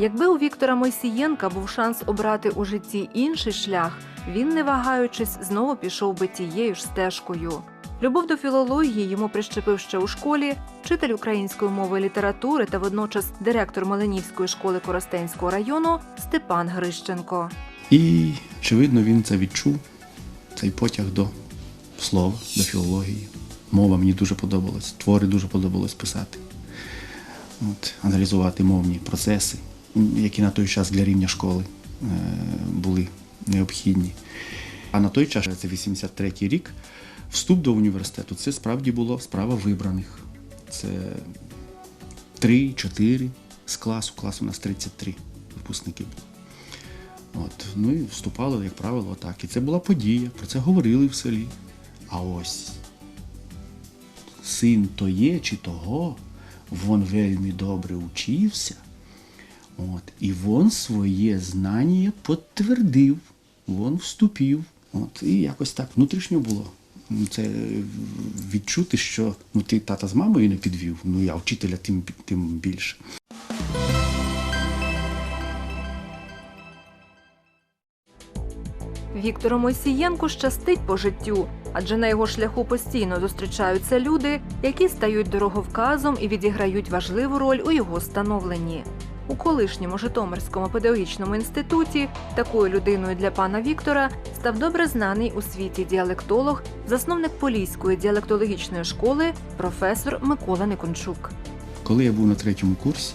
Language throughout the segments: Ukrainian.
Якби у Віктора Мойсієнка був шанс обрати у житті інший шлях, він, не вагаючись, знову пішов би тією ж стежкою. Любов до філології йому прищепив ще у школі вчитель української мови і літератури та водночас директор Маленівської школи Коростенського району Степан Грищенко. І, очевидно, він це відчув, цей потяг до слова, до філології. Мова мені дуже подобалась, твори дуже подобалось писати. От, аналізувати мовні процеси, які на той час для рівня школи е, були необхідні. А на той час, це 83-й рік, вступ до університету це справді була справа вибраних. Це 3-4 з класу, клас у нас 33 випускників було. От, ну і вступали, як правило, так. І це була подія, про це говорили в селі. А ось син то є чи того, вон вельми добре учився. От, і вон своє знання підтвердив, вон вступив. От, і якось так внутрішньо було. Ну, Це відчути, що ну, ти тата з мамою не підвів, ну я вчителя тим, тим більше. Віктору Мойсієнку щастить по життю, адже на його шляху постійно зустрічаються люди, які стають дороговказом і відіграють важливу роль у його становленні. У колишньому Житомирському педагогічному інституті такою людиною для пана Віктора став добре знаний у світі діалектолог, засновник Поліської діалектологічної школи, професор Микола Никончук. Коли я був на третьому курсі,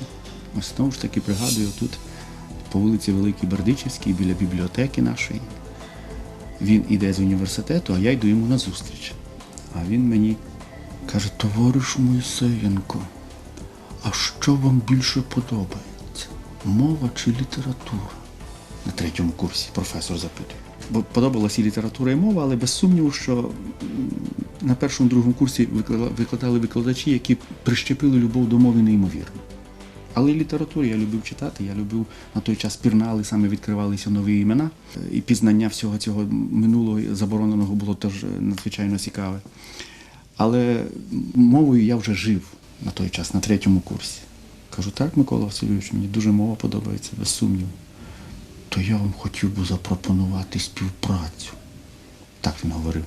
ось знову ж таки пригадую тут по вулиці Великій Бердичівській, біля бібліотеки нашої. Він іде з університету, а я йду йому на зустріч. А він мені каже: товаришу Мойсеєнко, а що вам більше подобається? Мова чи література? На третьому курсі професор запитує. Бо подобалася і література, і мова, але без сумніву, що на першому другому курсі викладали викладачі, які прищепили любов до мови неймовірно. Але і літературу я любив читати, я любив на той час пірнали, саме відкривалися нові імена. І пізнання всього цього минулого забороненого було теж надзвичайно цікаве. Але мовою я вже жив на той час, на третьому курсі. Кажу, так, Микола Васильович, мені дуже мова подобається, без сумніву. То я вам хотів би запропонувати співпрацю. Так він говорив.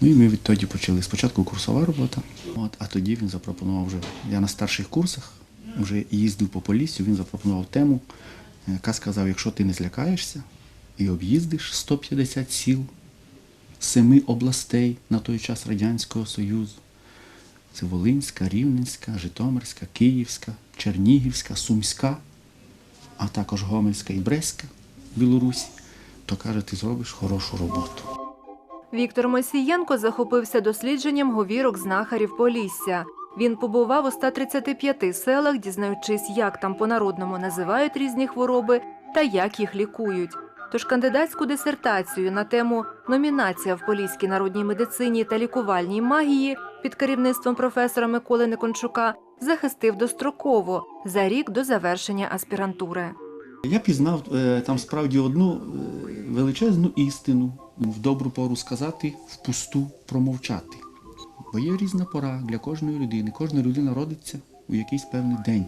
Ну і ми відтоді почали спочатку курсова робота, от, а тоді він запропонував вже. Я на старших курсах вже їздив по Поліссю, він запропонував тему, яка сказав, якщо ти не злякаєшся і об'їздиш 150 сіл семи областей на той час Радянського Союзу. Це Волинська, Рівненська, Житомирська, Київська, Чернігівська, Сумська, а також Гомельська і Бреська в Білорусі, то каже, ти зробиш хорошу роботу. Віктор Мойсієнко захопився дослідженням говірок знахарів Полісся. Він побував у 135 селах, дізнаючись, як там по-народному називають різні хвороби та як їх лікують. Тож кандидатську дисертацію на тему Номінація в поліській народній медицині та лікувальній магії під керівництвом професора Миколи Никончука захистив достроково за рік до завершення аспірантури. Я пізнав е, там справді одну е, величезну істину в добру пору сказати, в пусту промовчати. Бо є різна пора для кожної людини. Кожна людина родиться у якийсь певний день.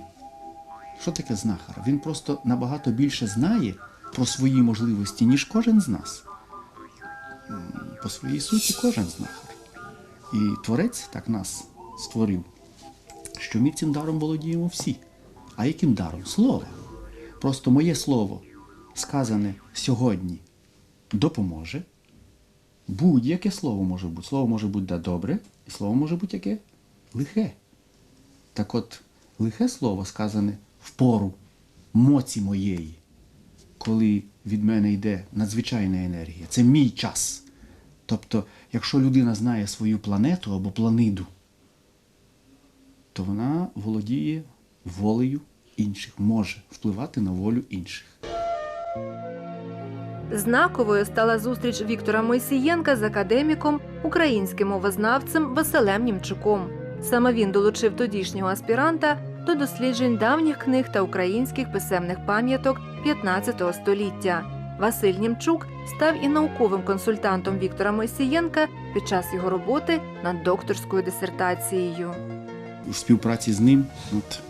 Що таке знахар? Він просто набагато більше знає про свої можливості, ніж кожен з нас. По своїй суті, кожен знахар. І творець так нас створив, що ми цим даром володіємо всі. А яким даром? Словом. Просто моє слово, сказане сьогодні, допоможе. Будь-яке слово може бути. Слово може бути добре, і слово може бути яке? Лихе. Так от, лихе слово сказане в пору моці моєї, коли від мене йде надзвичайна енергія. Це мій час. Тобто, якщо людина знає свою планету або планиду, то вона володіє волею інших, може впливати на волю інших. Знаковою стала зустріч Віктора Мойсієнка з академіком, українським мовознавцем Василем Німчуком. Саме він долучив тодішнього аспіранта до досліджень давніх книг та українських писемних пам'яток 15 століття. Василь Німчук став і науковим консультантом Віктора Мойсієнка під час його роботи над докторською дисертацією. у співпраці з ним от,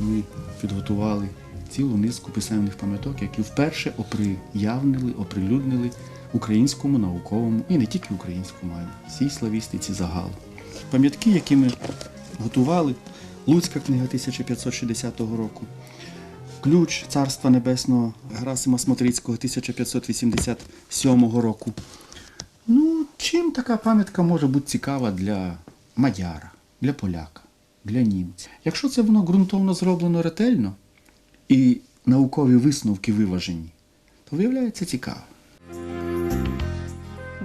ми підготували цілу низку писемних пам'яток, які вперше оприявнили, оприлюднили українському науковому і не тільки українському, а всій славістиці загалу. Пам'ятки, які ми готували, Луцька книга 1560 року, Ключ Царства Небесного Герасима Смотрицького 1587 року. Ну, чим така пам'ятка може бути цікава для мадяра, для поляка, для німця? Якщо це воно ґрунтовно зроблено ретельно і наукові висновки виважені, то виявляється цікаво.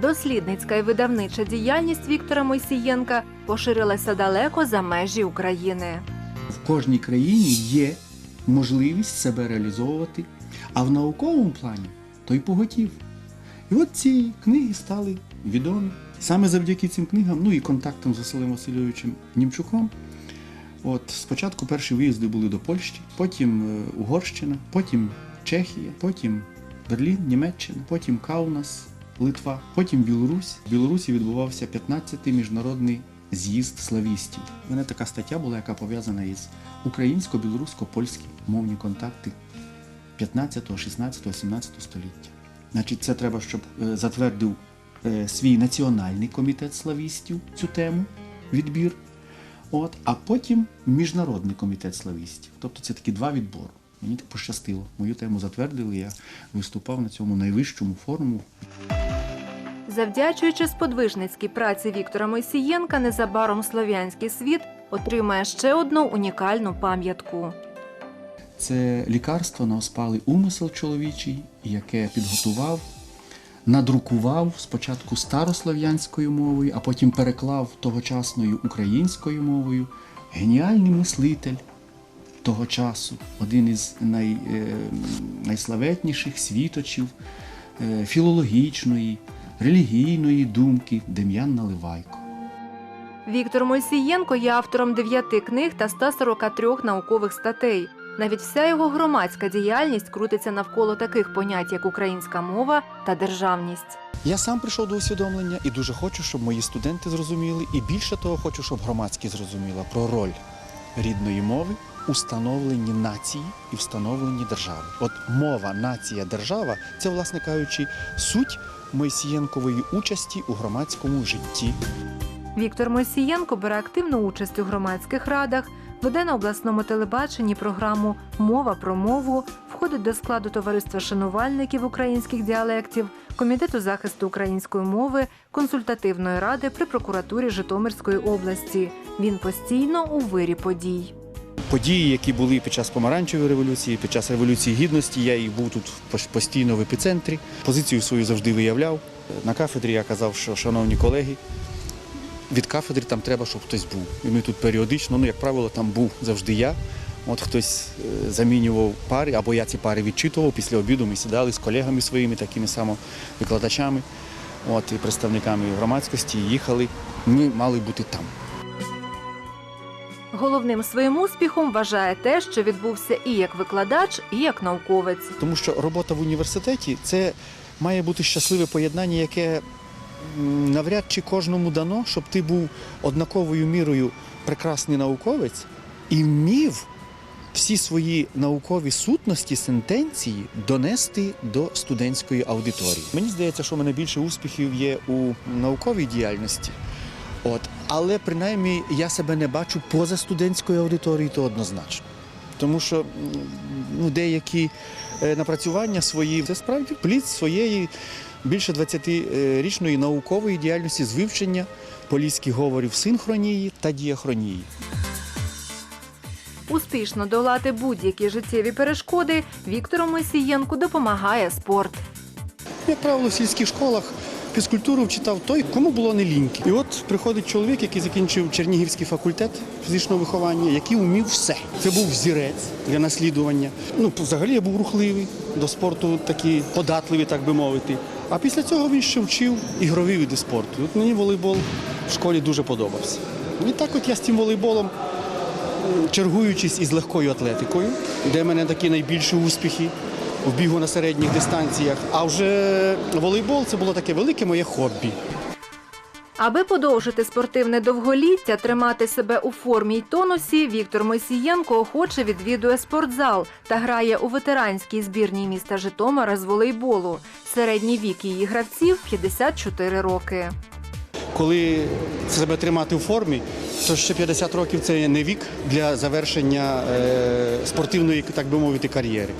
Дослідницька і видавнича діяльність Віктора Мойсієнка поширилася далеко за межі України. В кожній країні є можливість себе реалізовувати, а в науковому плані то й поготів. І от ці книги стали відомі. Саме завдяки цим книгам, ну і контактам з Василем Васильовичем Німчуком. От спочатку перші виїзди були до Польщі, потім е, Угорщина, потім Чехія, потім Берлін, Німеччина, потім Каунас, Литва, потім Білорусь. В Білорусі відбувався 15-й міжнародний з'їзд славістів. У мене така стаття була, яка пов'язана із українсько-білорусько-польські мовні контакти 15, 16, 17 століття. Значить, це треба, щоб е, затвердив е, свій національний комітет славістів цю тему, відбір. От, а потім міжнародний комітет славістів. Тобто це такі два відбори. Мені так пощастило. Мою тему затвердили. Я виступав на цьому найвищому форуму Завдячуючи сподвижницькій праці Віктора Мойсієнка, незабаром слов'янський світ отримає ще одну унікальну пам'ятку. Це лікарство на оспалий умисел чоловічий, яке підготував, надрукував спочатку старослов'янською мовою, а потім переклав тогочасною українською мовою. Геніальний мислитель того часу, один із най, е, найславетніших світочів е, філологічної, релігійної думки Дем'ян Наливайко. Віктор Мойсієнко є автором дев'яти книг та 143 наукових статей. Навіть вся його громадська діяльність крутиться навколо таких понять, як українська мова та державність. Я сам прийшов до усвідомлення і дуже хочу, щоб мої студенти зрозуміли, і більше того, хочу, щоб громадськість зрозуміла про роль рідної мови у становленні нації і встановленні держави. От мова, нація, держава це, власне кажучи, суть Мойсієнкової участі у громадському житті. Віктор Мойсієнко бере активну участь у громадських радах, веде на обласному телебаченні програму Мова про мову, входить до складу товариства шанувальників українських діалектів, комітету захисту української мови, консультативної ради при прокуратурі Житомирської області. Він постійно у вирі подій. Події, які були під час помаранчевої революції, під час революції гідності, я і був тут постійно в епіцентрі. Позицію свою завжди виявляв. На кафедрі я казав, що шановні колеги, від кафедри там треба, щоб хтось був. І ми тут періодично, ну як правило, там був завжди я. От хтось е, замінював пари, або я ці пари відчитував. Після обіду ми сідали з колегами своїми, такими само викладачами, от, і представниками громадськості, і їхали. Ми мали бути там. Головним своїм успіхом вважає те, що відбувся і як викладач, і як науковець. Тому що робота в університеті це має бути щасливе поєднання, яке навряд чи кожному дано, щоб ти був однаковою мірою прекрасний науковець і вмів всі свої наукові сутності, сентенції донести до студентської аудиторії. Мені здається, що в мене більше успіхів є у науковій діяльності. От, але принаймні я себе не бачу поза студентською аудиторією, то однозначно. Тому що ну, деякі е, напрацювання свої це справді плід своєї більше 20-річної наукової діяльності з вивчення поліських говорів синхронії та діахронії. Успішно долати будь-які життєві перешкоди Віктору Мойсієнку допомагає спорт. Як правило, в сільських школах фізкультуру вчитав той, кому було не ліньки. І от приходить чоловік, який закінчив Чернігівський факультет фізичного виховання, який вмів все. Це був взірець для наслідування. Ну, взагалі я був рухливий, до спорту такий податливий, так би мовити. А після цього він ще вчив ігрові види спорту. От мені волейбол в школі дуже подобався. І так от я з тим волейболом, чергуючись із легкою атлетикою, де в мене такі найбільші успіхи в бігу на середніх дистанціях. А вже волейбол це було таке велике моє хобі. Аби подовжити спортивне довголіття, тримати себе у формі й тонусі, Віктор Мойсієнко охоче відвідує спортзал та грає у ветеранській збірній міста Житомира з волейболу. Середній вік її гравців 54 роки. Коли себе тримати в формі, то ще 50 років це не вік для завершення е, спортивної, так би мовити, кар'єри.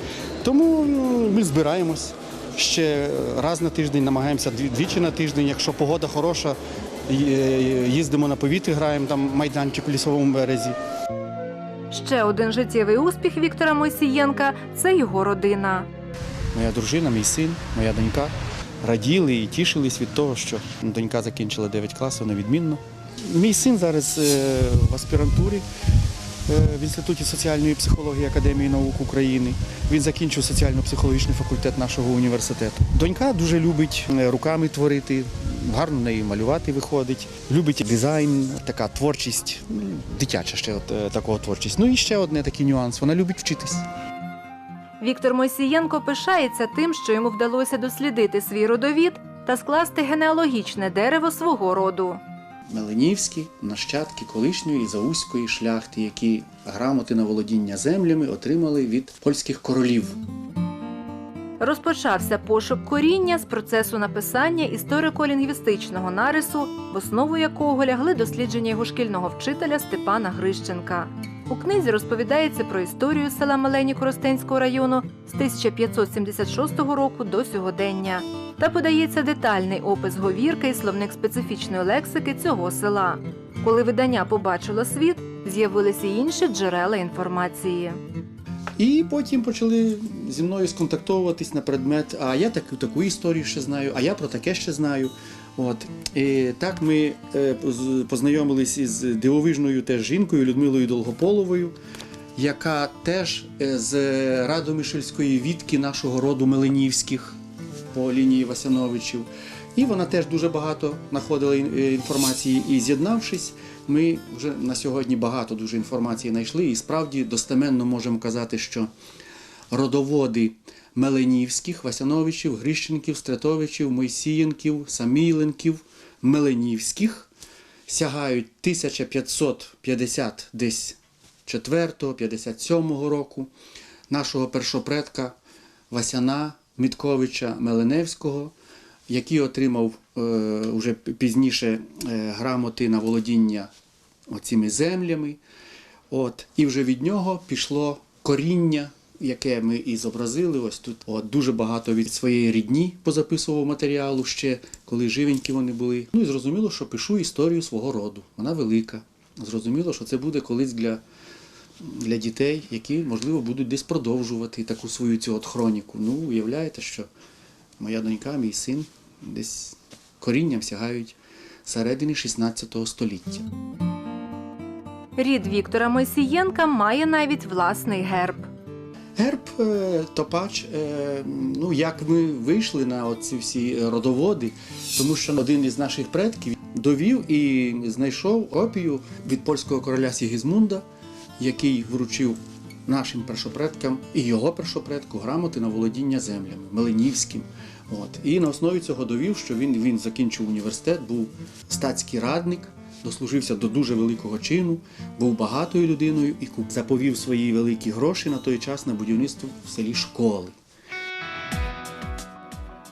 Тому ну, ми збираємось ще раз на тиждень, намагаємося двічі на тиждень. Якщо погода хороша, їздимо на повітрі, граємо там майданчик у лісовому березі. Ще один життєвий успіх Віктора Мойсієнка це його родина. Моя дружина, мій син, моя донька раділи і тішились від того, що донька закінчила 9 класів невідмінно. Мій син зараз е, в аспірантурі в Інституті соціальної психології Академії наук України. Він закінчив соціально-психологічний факультет нашого університету. Донька дуже любить е, руками творити, гарно неї малювати виходить. Любить дизайн, така творчість, ну, дитяча ще от, е, такого творчість. Ну і ще одне такий нюанс. Вона любить вчитись. Віктор Мойсієнко пишається тим, що йому вдалося дослідити свій родовід та скласти генеалогічне дерево свого роду. Меленівські нащадки колишньої заузької шляхти, які грамоти на володіння землями отримали від польських королів. Розпочався пошук коріння з процесу написання історико-лінгвістичного нарису, в основу якого лягли дослідження його шкільного вчителя Степана Грищенка. У книзі розповідається про історію села Малені Коростенського району з 1576 року до сьогодення та подається детальний опис говірки і словник специфічної лексики цього села. Коли видання побачило світ, з'явилися інші джерела інформації. І потім почали зі мною сконтактовуватись на предмет, а я таку таку історію ще знаю, а я про таке ще знаю. От. І так ми е, познайомились із дивовижною теж жінкою Людмилою Долгополовою, яка теж е, з Радомишльської відки нашого роду Меленівських по лінії Васяновичів. І вона теж дуже багато знаходила е, інформації. І з'єднавшись, ми вже на сьогодні багато дуже інформації знайшли. І справді достеменно можемо казати, що родоводи Меленівських, Васяновичів, Грищенків, Стретовичів, Мойсієнків, Самійленків, Меленівських сягають 1550 десь 4-57 року нашого першопредка Васяна Мітковича Меленевського, який отримав е, уже пізніше е, грамоти на володіння оціми землями. От, і вже від нього пішло коріння, яке ми і зобразили. Ось тут от, дуже багато від своєї рідні позаписував матеріалу ще, коли живенькі вони були. Ну і зрозуміло, що пишу історію свого роду. Вона велика. Зрозуміло, що це буде колись для, для дітей, які, можливо, будуть десь продовжувати таку свою цю от хроніку. Ну, уявляєте, що моя донька, мій син десь корінням сягають середини 16 століття. Рід Віктора Мойсієнка має навіть власний герб. Герб е, Топач, е, ну як ми вийшли на ці всі родоводи, тому що один із наших предків довів і знайшов копію від польського короля Сігізмунда, який вручив нашим першопредкам і його першопредку грамоти на володіння землями Меленівським. От. І на основі цього довів, що він, він закінчив університет, був статський радник, дослужився до дуже великого чину, був багатою людиною і куп- заповів свої великі гроші на той час на будівництво в селі школи.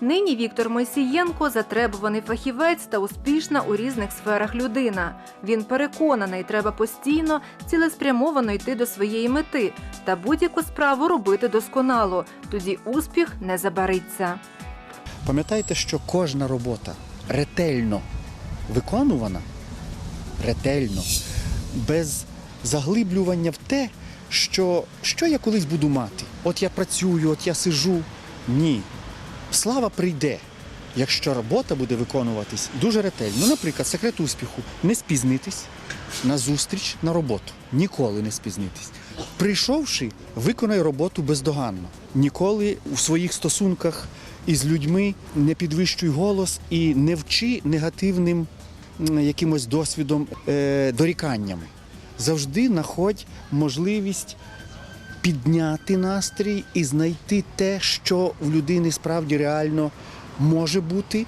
Нині Віктор Мойсієнко затребуваний фахівець та успішна у різних сферах людина. Він переконаний, треба постійно цілеспрямовано йти до своєї мети та будь-яку справу робити досконало. Тоді успіх не забариться. Пам'ятайте, що кожна робота ретельно виконувана, ретельно, без заглиблювання в те, що, що я колись буду мати. От я працюю, от я сижу. Ні. Слава прийде, якщо робота буде виконуватись дуже ретельно. Наприклад, секрет успіху не спізнитись на зустріч на роботу. Ніколи не спізнитись. Прийшовши, виконай роботу бездоганно. Ніколи у своїх стосунках із людьми не підвищуй голос і не вчи негативним якимось досвідом, е, доріканнями. Завжди знаходь можливість підняти настрій і знайти те, що в людини справді реально може бути,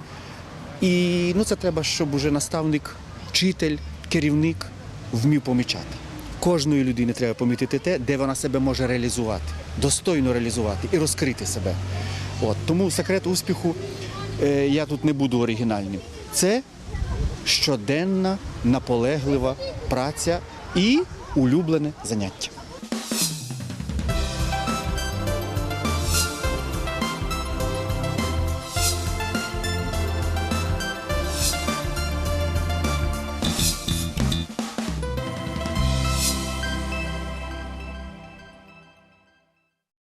І ну, це треба, щоб уже наставник, вчитель, керівник вмів помічати. Кожної людини треба помітити те, де вона себе може реалізувати, достойно реалізувати і розкрити себе. От. Тому секрет успіху е, я тут не буду оригінальним. Це щоденна наполеглива праця і улюблене заняття.